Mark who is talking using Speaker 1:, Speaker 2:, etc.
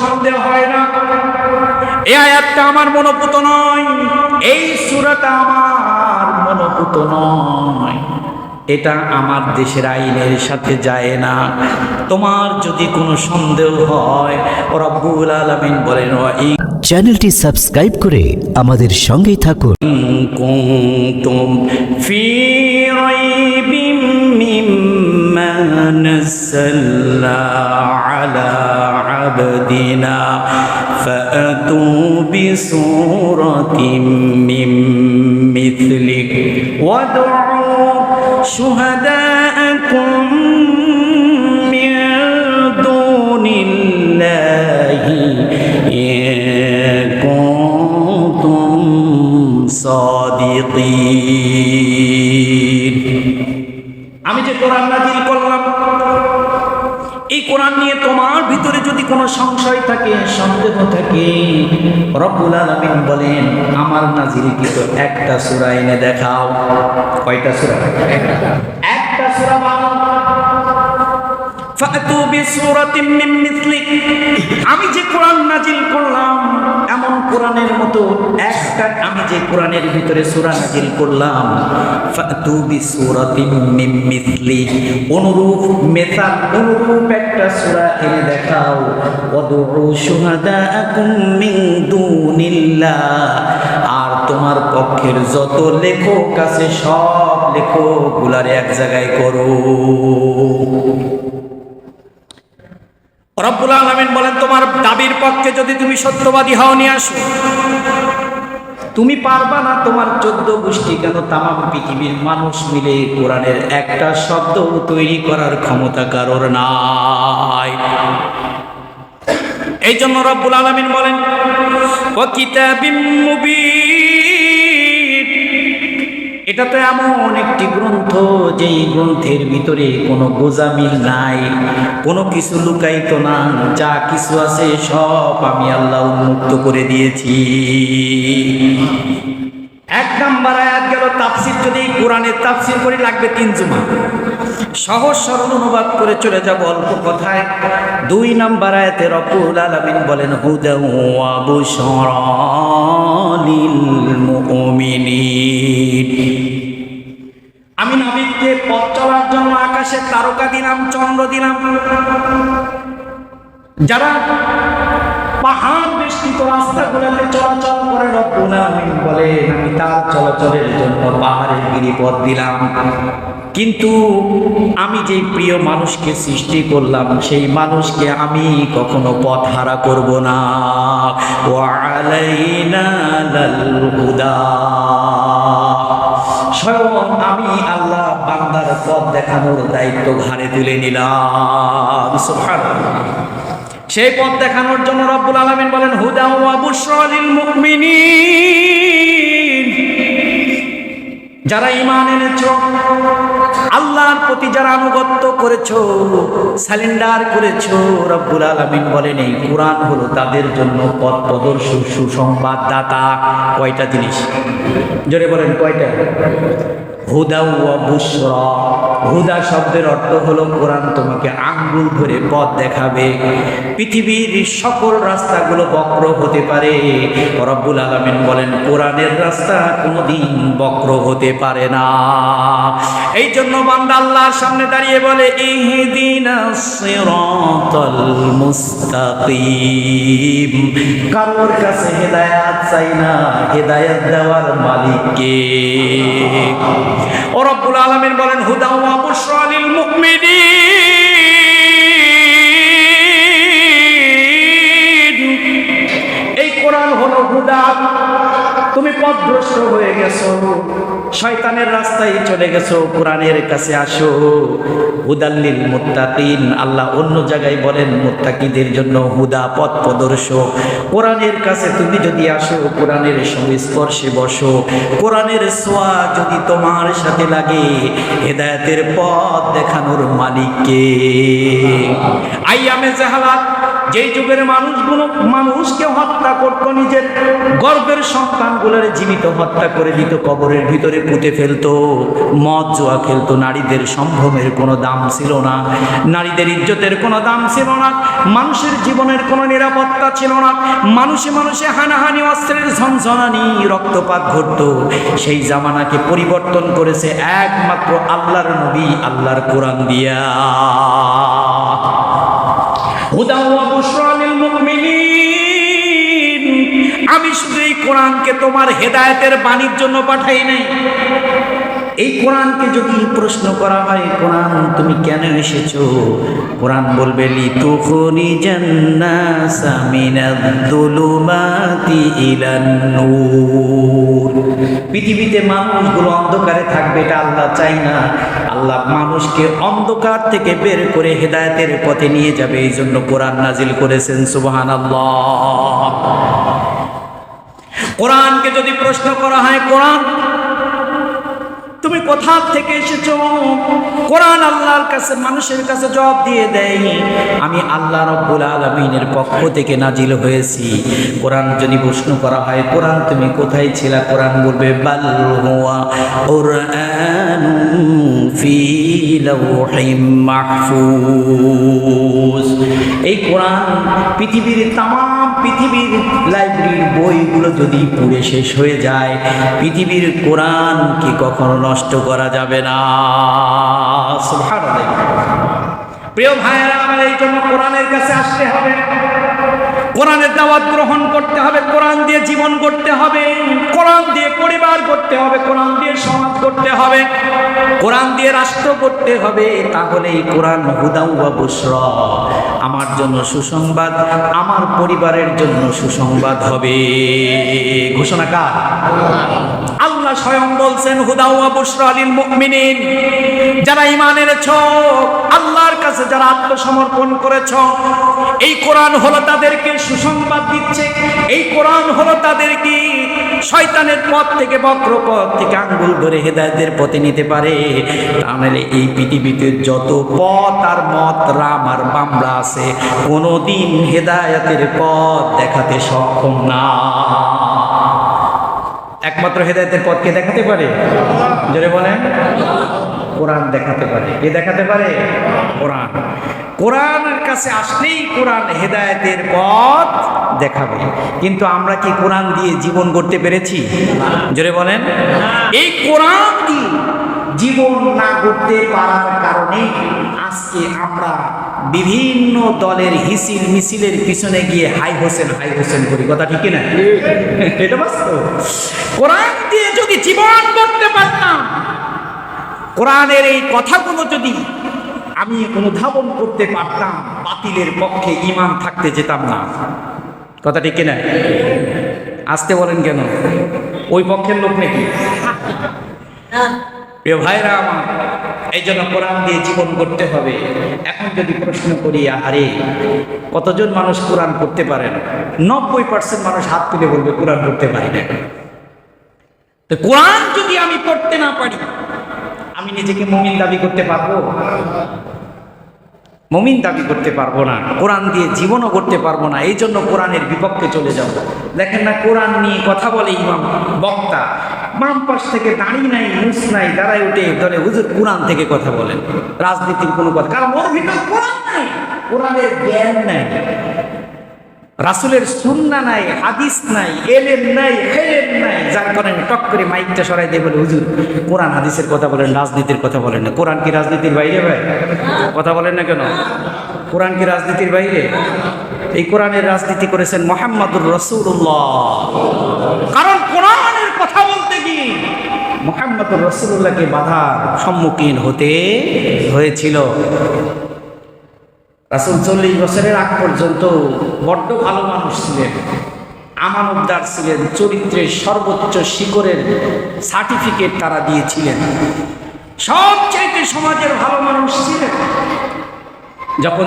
Speaker 1: সন্দেহ হয় না। এই আয়াতটা আমার মনোপুত নয় এই সুরাটা আমার মনোপুত নয়। এটা আমার দেশের আইনের সাথে যায় না। তোমার যদি কোনো সন্দেহ হয় ওরা বুল আলমিন বলেন
Speaker 2: চ্যানেলটি সাবস্ক্রাইব করে আমাদের সঙ্গেই থাকুন।
Speaker 1: কুনতুম ফি মিম মিম্মা আলা عبدنا فأتوا بسورة من مثله وادعوا شهداءكم من دون الله إن كنتم صادقين আমি যে কোরআন নাজিল করলাম এই কোরআন নিয়ে তোমার ভিতরে যদি কোনো সংশয় থাকে, সন্দেহ থাকে, রব্বুল আলামিন বলেন, আমার নাজিলকৃত একটা সূরা এনে দেখাও। কয়টা সূরা? একটা। সূরা বানাও। আমি যে কোরআন নাজিল করলাম, এমন কোরআনের মতো একটা আমি যে কোরআনের ভিতরে সুরা নাজিল করলাম অনুরূপ, মেসাল, অনুরূপ একটা সুরা এনে দেখাও। আর তোমার পক্ষের যত লেখক আছে, সব লেখকগুলার এক জায়গায় করো। রব্বুল আলমিন বলেন, তোমার দাবির পক্ষে যদি তুমি সত্যবাদী হও, নিয়ে আসো। তুমি পারবা না তোমার চোদ্দ গোষ্ঠী কেন তামাম পৃথিবীর মানুষ মিলে কোরআনের একটা শব্দ তৈরি করার ক্ষমতা কারোর নাই। এই জন্য রব্বুল আলমিন বলেন, "ওয়া কিতাবিম মুবিন এটা তো এমন একটি গ্রন্থ যেই গ্রন্থের ভিতরে কোনো গোজামিল নাই, কোনো কিছু লুকাইতো না, যা কিছু আছে সব আমি আল্লাহ উন্মুক্ত করে দিয়েছি। এক নাম্বার আয়াত গেল, তাফসির যদি কোরআনের তাফসির করে লাগবে তিন জুমা সহজ সরল অনুবাদ করে চলে যাব অল্প কথায়। দুই নাম্বার আয়াতে রব্বুল আলামিন বলেন আমি নাবিককে পথ চলার জন্য আকাশে তারকা দিলাম, চন্দ্র দিলাম। যারা পাহাড় বেষ্টিত রাস্তাগুলোতে চলাচল করে রব্বুল আলামিন বলেন আমি তার চলাচলের জন্য পাহাড়ের গিরিপথ দিলাম। কিন্তু আমি যে প্রিয় মানুষকে সৃষ্টি করলাম, সেই মানুষকে আমি কখনো পথ হারা করব না। স্বয়ং আমি আল্লাহ বান্দার পথ দেখানোর দায়িত্ব ঘাড়ে তুলে নিলাম। সেই পথ দেখানোর জন্য রব্বুল আলামিন বলেন, হুদা যারা ইমান এনেছো, আল্লাহর প্রতি যারা আনুগত্য করেছ স্যালেন্ডার করেছ, রব্বুল আলামিন বলেন, এই কোরআন হলো তাদের জন্য পথ প্রদর্শক সুসংবাদদাতা। কয়টা জিনিস? জোরে বলেন, কয়টা? হুদা ওয়া বুশরা। হুদা শব্দের অর্থ হলো কোরআন তোমাকে আঙ্গুল ধরে পথ দেখাবে। পৃথিবীর সকল রাস্তাগুলো বক্র হতে পারে। রব্বুল আলামিন বলেন, কোরআনের রাস্তা কোনোদিন বক্র হতে পারে না। এই জন্য বান্দা আল্লাহর সামনে দাঁড়িয়ে বলে মুস্তাকিম। কারোর কাছে হেদায়াত চাই না, হেদায়াত দেওয়ার মালিককে। ও আলামিন বলেন, হুদা ওয়া বুশরা লিল মুমিনিন এই কোরআন হলো হুদা। তুমি পথভ্রষ্ট হয়ে গেছো, শয়তানের রাস্তায় চলে গেছো, কোরআনের কাছে আসো। হুদাল্লিল মুত্তাকিন। আল্লাহ অন্য জায়গায় বলেন, মুত্তাকিদের জন্য হুদা পথ প্রদর্শক। কোরআনের কাছে তুমি যদি আসো, কোরআনের সংস্পর্শে বসো। কোরআনের সোয়া যদি তোমার সাথে লাগে, হেদায়তের পথ দেখানোর মালিককে। আইয়ামে জাহালাত যেই যুগের মানুষগুলো, মানুষকে হত্যা করত, নিজের গর্বের সন্তানগুলোর জীবিত হত্যা করে দিত, কবরের ভিতরে পুঁতে ফেলতো, মদ জুয়া খেলতো। নারীদের সম্ভ্রমের কোনো দাম ছিল না, নারীদের ইজ্জতের কোনো দাম ছিল না, মানুষের জীবনের কোনো নিরাপত্তা ছিল না, মানুষে মানুষে হানাহানি, অস্ত্রের ঝনঝনানি, রক্তপাত ঘটত। সেই জামানাকে পরিবর্তন করেছে একমাত্র আল্লাহর নবী, আল্লাহর কোরআন দিয়া। আমি শুধু এই কোরআনকে তোমার হেদায়েতের বাণীর জন্য পাঠাই নাই। এই কোরআনকে যদি প্রশ্ন করা হয়, কোরআন তুমি কেন এসেছ? কোরআন বলবে লি পৃথিবীতে মানুষগুলো অন্ধকারে থাকবে, এটা আল্লাহ চাই না। আল্লাহ মানুষকে অন্ধকার থেকে বের করে হেদায়েতের পথে নিয়ে যাবে এই জন্য কোরআন নাজিল করেছেন, সুবহানাল্লাহ। কোরআনকে যদি প্রশ্ন করা হয়, কোরআন, তুমি কোথা থেকে এসেছ? কোরআন আল্লাহর কাছে, মানুষের কাছে জবাব দিয়ে দেয়, আমি আল্লাহ রব্বুল আলমিনের পক্ষ থেকে নাজিল হয়েছি। কোরআন যদি প্রশ্ন করা হয়, কোরআন তুমি কোথায় ছিলা? কোরআন বলবে এই কোরআন পৃথিবীর তাম পৃথিবীর লাইব্রেরির বইগুলো যদি পুড়ে শেষ হয়ে যায়, পৃথিবীর কোরআন কি কখনো নষ্ট করা যাবে না। প্রিয় ভাইয়েরা, আমার এই জন্য কোরআনের কাছে আসতে হবে কোরআনের দাওয়াত গ্রহণ করতে হবে, কোরআন দিয়ে জীবন করতে হবে, কোরআন দিয়ে পরিবার করতে হবে, কোরআন দিয়ে সমাজ করতে হবে, কোরআন দিয়ে রাষ্ট্র করতে হবে তাহলে এই কোরআন হুদাউ ওয়া আমার জন্য সুসংবাদ, আমার পরিবারের জন্য সুসংবাদ হবে। ঘোষণা কার? আল্লাহ স্বয়ং বলছেন হুদাউ ওয়া বুশরা লিল মুমিনিন। যারা ঈমান এনেছো, আল্লাহর কাছে যারা আত্মসমর্পণ করেছ, এই কোরআন হলো তাদেরকে সুসংবাদ দিচ্ছে। এই কোরআন হলো তাদেরকে শয়তানের পথ থেকে, বক্র পথ থেকে আঙ্গুল ধরে হেদায়তের পথে নিতে পারে। তাহলে এই পৃথিবীতে যত পথ আর মত, রাম আর বামরা আছে, কোনোদিন হেদায়তের পথ দেখাতে সক্ষম না। একমাত্র হেদায়তের পথকে দেখাতে পারে? যদি বলেন। কোরআন দেখাতে পারে। কে দেখাতে পারে? কোরআন। কোরআনের কাছে আসলেই কোরআন হেদায়তের পথ দেখাবে। কিন্তু আমরা কি কোরআন দিয়ে জীবন গড়তে পেরেছি? জোরে বলেন। এই কোরআন দিয়ে জীবন না গড়তে পারার কারণে আজকে আমরা বিভিন্ন দলের হিসিল মিছিলের পিছনে গিয়ে হাই হোসেন হাই হোসেন করি। কথা ঠিক না এটা বাস্তব। কোরআন দিয়ে যদি জীবন করতে পারতাম, কোরআনের এই কথাগুলো যদি আমি অনুধাবন করতে পারতাম, বাতিলের পক্ষে ইমান থাকতে যেতাম না। কথা ঠিক কিনা? আসতে বলেন কেন? ওই পক্ষের লোক নাকি? প্রিয় ভাইরা আমার, এই জন্য কোরআন দিয়ে জীবন করতে হবে। এখন যদি প্রশ্ন করি আরে কতজন মানুষ কোরআন করতে পারেন নব্বই পার্সেন্ট মানুষ হাত তুলে বলবে, কোরআন করতে পারি না। তো কোরআন যদি আমি পড়তে না পারি, আমি নিজেকে মমিন দাবি করতে পারব? মমিন দাবি করতে পারব না। কোরআন দিয়ে জীবনও করতে পারব না। এই জন্য কোরআনের বিপক্ষে চলে যাব। দেখেন না, কোরআন নিয়ে কথা বলে ইমাম, বক্তা। বাম পাশ থেকে দাঁড়িয়ে নাই মুস নাই, দাঁড়ায় উঠে ধরে হুজুর কোরআন থেকে কথা বলেন রাজনীতির কোনো কথা কারণ ওর ভিতর কোরআন নাই, কোরআনের জ্ঞান নাই। রাসুলের সুন্না নাই, হাদিস নাই এলেন নাই, হেলেম নাই। যার কারণে টক করে মাইকটা সরাই দিয়ে বলে, হুজুর, কোরআন, হাদিসের কথা বলেন, রাজনীতির কথা বলেন না। কোরআন কি রাজনীতির বাইরে ভাই? কথা বলেন না কেন? কোরআন কি রাজনীতির বাইরে? এই কোরআনের রাজনীতি করেছেন মোহাম্মদুর রসুল্লাহ কারণ বলতে রসুল্লাহকে বাধার সম্মুখীন হতে হয়েছিল। রাসুল চল্লিশ বছরের আগ পর্যন্ত বড্ড ভালো মানুষ ছিলেন। আমানতদার ছিলেন, চরিত্রের সর্বোচ্চ শিখরের সার্টিফিকেট তারা দিয়েছিলেন। সবচাইতে সমাজের ভালো মানুষ ছিলেন। যখন